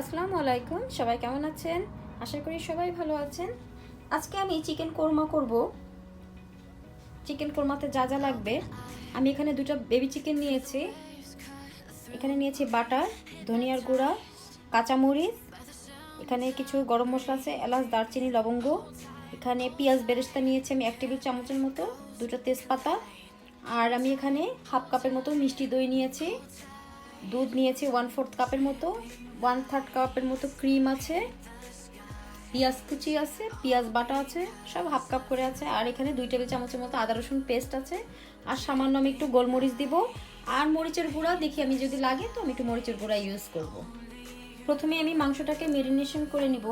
আসসালামু আলাইকুম সবাই কেমন আছেন? আশা করি সবাই ভালো আছেন। আজকে আমি চিকেন কোরমা করব। চিকেন কোরমাতে যা যা লাগবে। আমি এখানে দুটো বেবি চিকেন নিয়েছি। এখানে নিয়েছি বাটার, ধনিয়ার গুঁড়া, কাঁচামরিচ। এখানে কিছু গরম মশলা আছে, এলাচ, দারচিনি, লবঙ্গ। এখানে পেঁয়াজ বেরেস্তা নিয়েছি আমি এক টেবিল চামচের মতো, দুটো তেজপাতা। আর আমি এখানে হাফ কাপের মতো মিষ্টি দই নিয়েছি। দুধ নিয়েছি ওয়ান ফোর্থ কাপের মতো। ওয়ান থার্ড কাপের মতো ক্রিম আছে, পেঁয়াজ কুচি আছে, পেঁয়াজ বাটা আছে, সব হাফ কাপ করে আছে। আর এখানে দুই টেবিল চামচের মতো আদা, রসুন পেস্ট আছে। আর সামান্য আমি একটু গোলমরিচ দিব। আর মরিচের গুঁড়া, দেখি আমি যদি লাগে তো আমি একটু মরিচের গুঁড়া ইউজ করব। প্রথমে আমি মাংসটাকে মেরিনেশন করে নিব।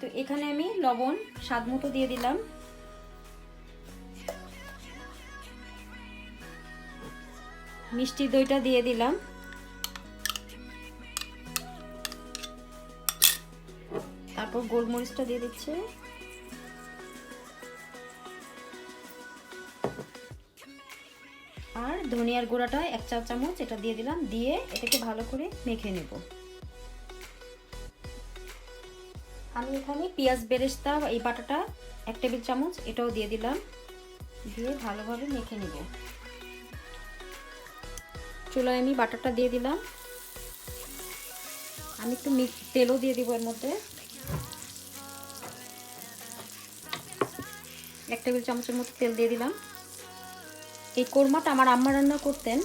তো এখানে আমি লবণ, স্বাদ মতো দিয়ে দিলাম। মিষ্টি দইটা দিয়ে দিলাম। তারপর গোলমরিচটা দিয়ে দিচ্ছে। আর ধনিয়ার গুঁড়াটা এক চা চামচ এটা দিয়ে দিলাম, দিয়ে এটাকে ভালো করে মেখে নেব। আমি এখানে পেঁয়াজ, বেরেস্তা, এই বাটাটা এক টেবিল চামচ এটাও দিয়ে দিলাম, দিয়ে ভালোভাবে মেখে নেব। চুলায় আমি বাটারটা দিয়ে দিলাম। আমি একটু তেলও দিয়ে দিব এর মধ্যে। এক টেবিল চামচের মতো তেল দিয়ে দিলাম। এই কোরমাটা আমার আম্মা রান্না করতেন,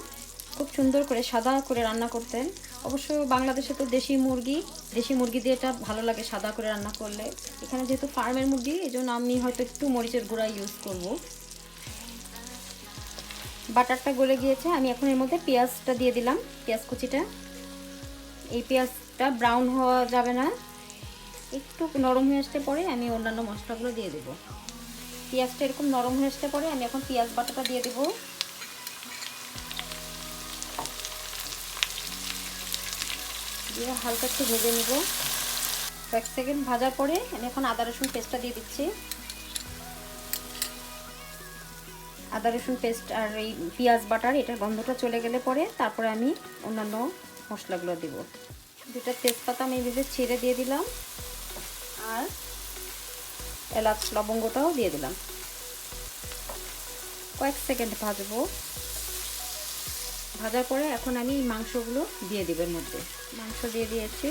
খুব সুন্দর করে সাদা করে রান্না করতেন। অবশ্য বাংলাদেশে তো দেশি মুরগি দেশি মুরগি দিয়ে এটা ভালো লাগে সাদা করে রান্না করলে। এখানে যেহেতু ফার্মের মুরগি এই জন্য আমি হয়তো একটু মরিচের গুঁড়া ইউজ করব। বাটারটা গলে গিয়েছে, আমি এখন এর মধ্যে পেঁয়াজটা দিয়ে দিলাম, পেঁয়াজ কুচিটা। এই পেঁয়াজটা ব্রাউন হওয়া যাবে না। একটু নরম হয়ে আসতে পরে আমি অন্যান্য মশলাগুলো দিয়ে দেবো। পেঁয়াজটা এরকম নরম হয়ে আসতে পরে, আমি এখন পেঁয়াজ বাটাটা দিয়ে দেবো। দিয়ে হালকা একটু ভেজে নিব। কয়েক সেকেন্ড ভাজার পরে আমি এখন আদা, রসুন পেস্টটা দিয়ে দিচ্ছি। আদা, রসুন পেস্ট আর এই পেঁয়াজ বাটার, এটার গন্ধটা চলে গেলে পরে তারপরে আমি অন্যান্য মশলাগুলো দেব। দুটা তেজপাতা আমি ভেজে ছেড়ে দিয়ে দিলাম। আর এলাচ লবঙ্গটাও দিয়ে দিলাম। কয়েক সেকেন্ড ভাজবো। ভাজার পরে এখন আমি মাংসগুলো দিয়ে দেব এর মধ্যে। মাংস দিয়ে দিয়েছি।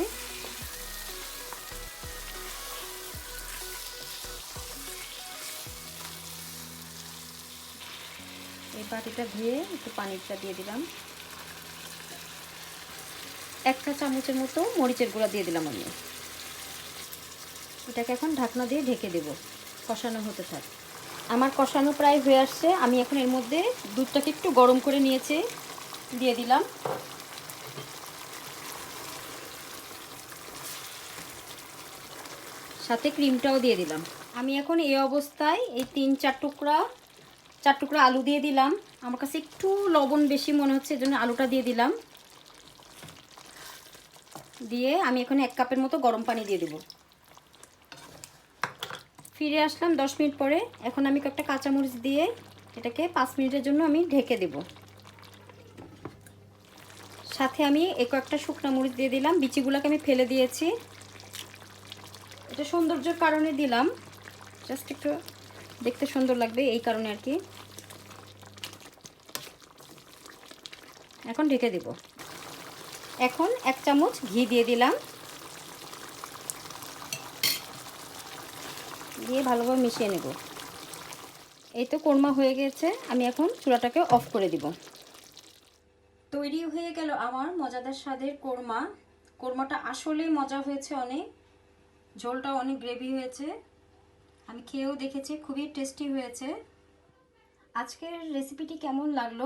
এই বাটিটা ধুয়ে একটু পানিটা দিয়ে দিলাম। একটা চামচের মতো মরিচের গুঁড়া দিয়ে দিলাম আমি। এটাকে এখন ঢাকনা দিয়ে ঢেকে দেব, কষানো হতে থাক। আমার কষানো প্রায় হয়ে আসছে, আমি এখন এর মধ্যে দুধটাকে একটু গরম করে নিয়েছি, দিয়ে দিলাম। সাথে ক্রিমটাও দিয়ে দিলাম। আমি এখন এই অবস্থায় এই তিন চার টুকরা চার টুকরা আলু দিয়ে দিলাম। আমার কাছে একটু লবণ বেশি মনে হচ্ছে এজন্য আলুটা দিয়ে দিলাম। দিয়ে আমি এখন এক কাপের মতো গরম পানি দিয়ে দেবো। ফিরে আসলাম দশ মিনিট পরে। এখন আমি কয়েকটা কাঁচামরিচ দিয়ে এটাকে পাঁচ মিনিটের জন্য আমি ঢেকে দেব। সাথে আমি এ কয়েকটা শুকনো মরিচ দিয়ে দিলাম। বিচিগুলোকে আমি ফেলে দিয়েছি। এটা সৌন্দর্যের কারণে দিলাম। জাস্ট একটু দেখতে সুন্দর লাগবে এই কারণে আর কি। এখন ঢেকে দেব। এখন এক চামচ ঘি দিয়ে দিলাম। দিয়ে ভালোভাবে মিশিয়ে নেব। এই তো কোরমা হয়ে গেছে, আমি এখন চুলাটাকে অফ করে দিব। তৈরি হয়ে গেল আমার মজাদার স্বাদের কোরমা। কোরমাটা আসলে মজা হয়েছে অনেক ঝোলটা অনেক গ্রেভি হয়েছে। আমি খেয়েও দেখেছি, খুবই টেস্টি হয়েছে। আজকের রেসিপিটি কেমন লাগল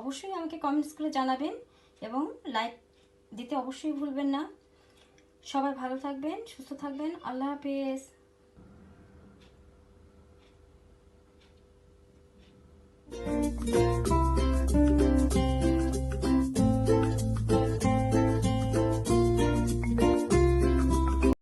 অবশ্যই আমাকে কমেন্টস করে জানাবেন এবং লাইক দিতে অবশ্যই ভুলবেন না। সবাই ভালো থাকবেন, সুস্থ থাকবেন, আল্লাহ হাফেজ।